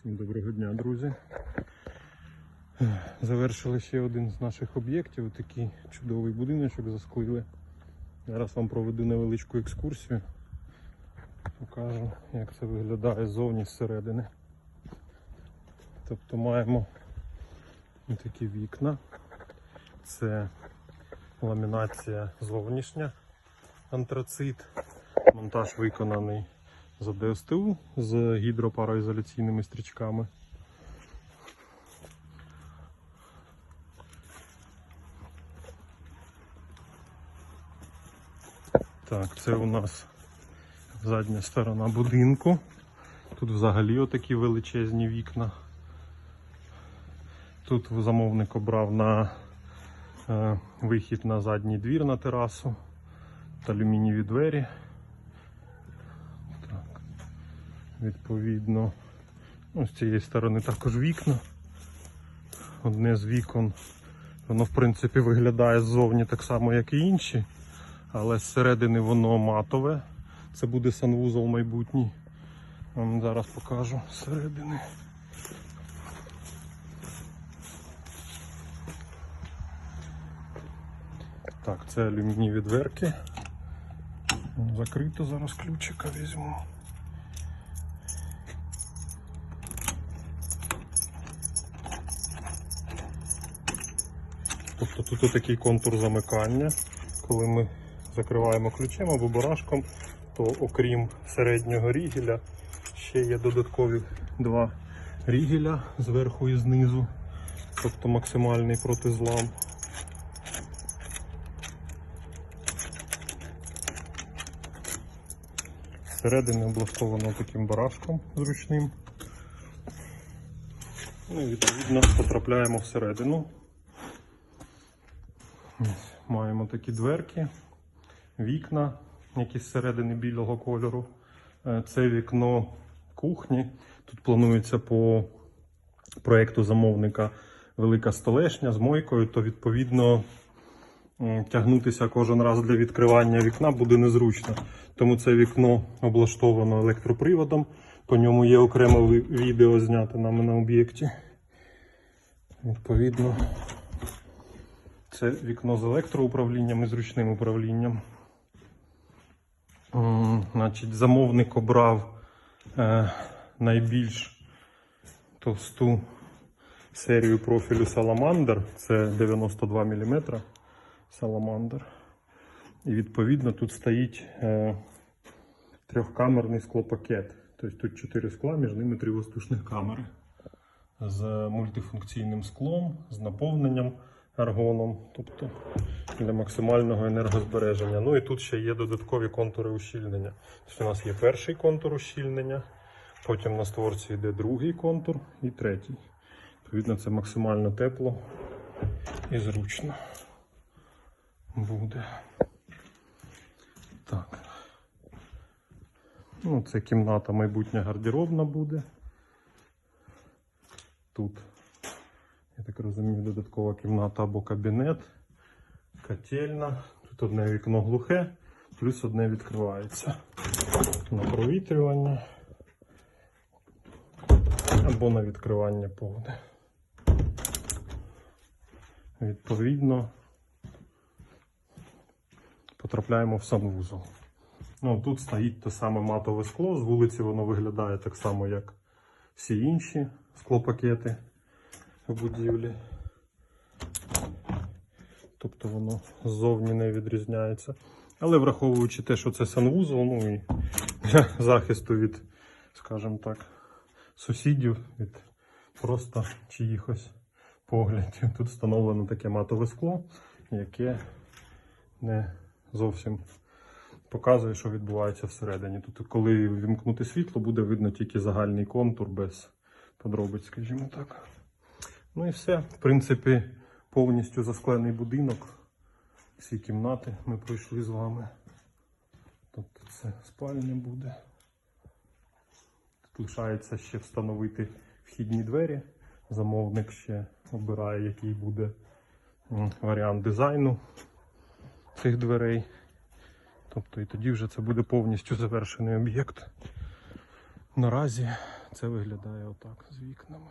Всім доброго дня, друзі. Завершили ще один з наших об'єктів. Такий чудовий будиночок засклили. Зараз вам проведу невеличку екскурсію. Покажу, як це виглядає ззовні зсередини. Тобто маємо такі вікна. Це ламінація зовнішня, антрацит. Монтаж виконаний з ДСТУ з гідропароізоляційними стрічками. Так, це у нас задня сторона будинку. Тут взагалі отакі величезні вікна. Тут замовник обрав на е, вихід на задній двір на терасу та алюмінієві двері. Так. Відповідно, ну, з цієї сторони також вікна. Одне з вікон, воно в принципі виглядає ззовні так само, як і інші, але зсередини воно матове. Це буде санвузол майбутній. Вам зараз покажу зсередини. Так, це алюмінієві дверки. Закрито зараз ключика візьму. Тобто тут такий контур замикання. Коли ми закриваємо ключем або барашком, то окрім середнього рігеля ще є додаткові два рігеля зверху і знизу, тобто максимальний протизлам. Зсередини облаштовано таким барашком зручним. Ну і відповідно потрапляємо всередину. Маємо такі дверки, вікна, які зсередини білого кольору. Е, Це вікно кухні. Тут планується по проєкту замовника велика столешня з мойкою, то відповідно тягнутися кожен раз для відкривання вікна буде незручно. Тому це вікно облаштовано електроприводом. По ньому є окреме відео знято нами на об'єкті. Відповідно, це вікно з електроуправлінням і зручним управлінням. Значить, замовник обрав е, найбільш товсту серію профілю Salamander. Це 92 мм Salamander. І відповідно тут стоїть е, трьохкамерний склопакет. Тобто тут чотири скла, між ними три воздушних камери. З мультифункційним склом, з наповненням аргоном, тобто для максимального енергозбереження. Ну і тут ще є додаткові контури ущільнення. Тобто у нас є перший контур ущільнення, потім на створці йде другий контур і третій. Відповідно, це максимально тепло і зручно буде. Так. Ну, це кімната майбутня гардеробна буде. Тут, я так розумію, додаткова кімната або кабінет, котельна. Тут одне вікно глухе, плюс одне відкривається на провітрювання або на відкривання повне. Відповідно, потрапляємо в санвузол. Ну, тут стоїть те саме матове скло. З вулиці воно виглядає так само, як всі інші склопакети будівлі. Тобто воно ззовні не відрізняється. Але враховуючи те, що це санвузол, ну і для захисту від, скажімо так, сусідів, від просто чиїхось поглядів. Тут встановлено таке матове скло, яке не зовсім показує, що відбувається всередині. Тут, коли вімкнути світло, буде видно тільки загальний контур без подробиць, скажімо так. Ну і все. В принципі, повністю засклений будинок. Всі кімнати ми пройшли з вами. Тобто це спальня буде. Тут лишається ще встановити вхідні двері. Замовник ще обирає, який буде варіант дизайну цих дверей. Тобто і тоді вже це буде повністю завершений об'єкт. Наразі Це виглядає отак з вікнами.